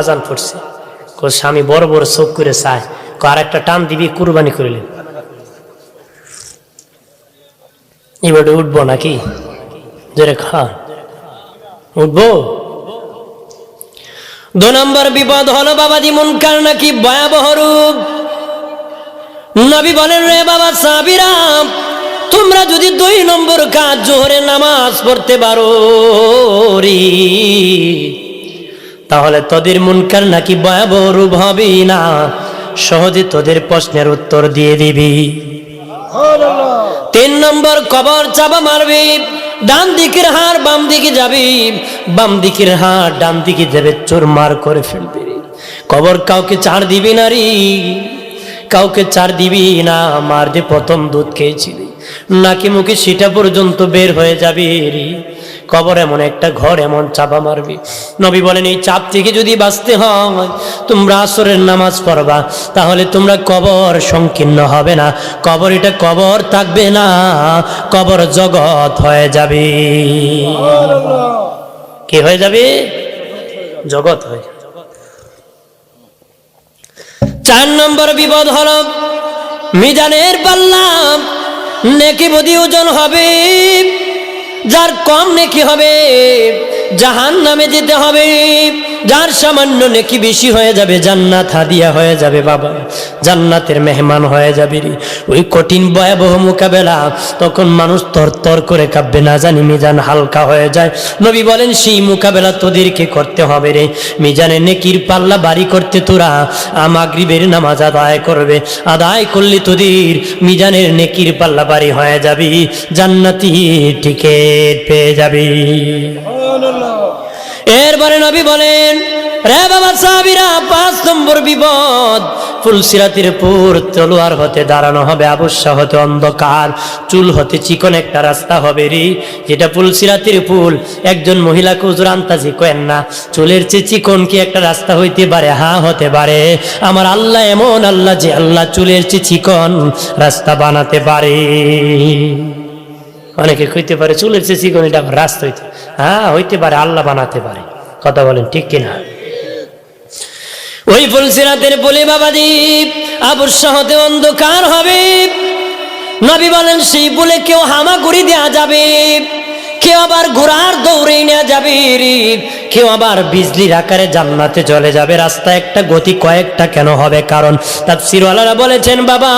আজান পড়ছে। কো স্বামী বড় বড় চোখ করে চায়। কো আর একটা টান দিবি কুরবানি করিলেন এবারে উঠবো নাকি? জোরে খা। উঠবো? দু নম্বর বিপদ হলো বাবাজি মুনকার নাকি ভয়াবহ রূপ? নবী বলেন রে বাবা সাবিরাম তোমরা যদি দুই নম্বর কাজ জোহরে নামাজ পড়তে পারো রে, তাহলে তোদের মুনকার নাকি ভয়াবহ রূপ হবে না? সহজে তোদের প্রশ্নের উত্তর দিয়ে দিবি। তিন নম্বর কবর চাপা মারবি, ডান দিকের হাড় বাম দিকে যাবি, বাম দিকের হাড় ডান দিকে যাবে, চোর মার করে ফেলবি। কবর কাউকে ছাড় দিবি না রে, কাউকে ছাড় দিবি না, মার দিয়ে প্রথম দুধ খেয়েছিলি, নাকি মুখে সেটা পর্যন্ত বের হয়ে যাবে রে। কবর এমন একটা ঘর, এমন চাপা মারবি। নবী বলেন, এই চাপ থেকে যদি বাঁচতে হয়, তোমরা আসরের নামাজ পড়বা, তাহলে তোমরা কবর সংকীর্ণ হবে না। কবর এটা কবর থাকবে না, কবর জগৎ হয়ে যাবে। কি হয়ে যাবে? জগৎ হয়ে চার নম্বর বিপদ হল, মিজানের পাল্লাম নেকি বদি ওজন হবে। যার কম নেকি হবে জাহান নামে যেতে হবে। যার সামান্য নেকি বেশি হয়ে যাবে, জান্নাত হাদিয়া হয়ে যাবে বাবা, জান্নাতের মেহমান হয়ে যাবে রে। ওই কঠিন ভয়াবহ মোকাবেলা, তখন মানুষ তর তর করে কাঁপবে, না জানি মিজান হালকা হয়ে যায়। নবী বলেন, সেই মোকাবেলা তোদেরকে করতে হবে রে। মিজানে নেকির পাল্লা বাড়ি করতে তোরা আমাগরিবের নামাজ আদায় করবে। আদায় করলে তোদের মিজানের নেকির পাল্লা বাড়ি হয়ে যাবি, জান্নাতি টিকেট পেয়ে যাবি। এরপরে নবী বলেন, রে বাবা সাহাবিরা, পাঁচ নম্বর বিপদ। ফুলসিরাতির পুর তলোয়ার হতে দাঁড়ানো হবে আবশ্যা হতে অন্ধকার, চুল হতে চিকন একটা রাস্তা হবে রে। যেটা ফুলসিরাতির পুল একজন মহিলাকে উজুর আন্তাজি কেন না। চুলের চেয়ে চিকন কি একটা রাস্তা হইতে পারে? হা, হতে পারে। আমার আল্লাহ এমন আল্লাহ যে আল্লাহ চুলের চেয়ে চিকন রাস্তা বানাতে পারে। অনেকে কইতে পারে, চুলের চেয়ে চিকন এটা আবার রাস্তা হইতে হ্যাঁ হইতে পারে, আল্লাহ বানাতে পারে। কথা বলেন ঠিক কিনা? ওই ফুলসিরাতের বলে বাবাদীপ আবশ্যা হতে অন্ধকার হবে। নবী বলেন, সেই বলে কেউ হামাগুড়ি দেওয়া যাবে। কেউ আবার ঘোড়ার দৌড়ে নেওয়া যাবে। কেউ আবার বিজলির আকারে জান্নাতে চলে যাবে। রাস্তা একটা গতি কয়েকটা কেন হবে? কারণ তার সিরওয়ালারা বলেছেন, বাবা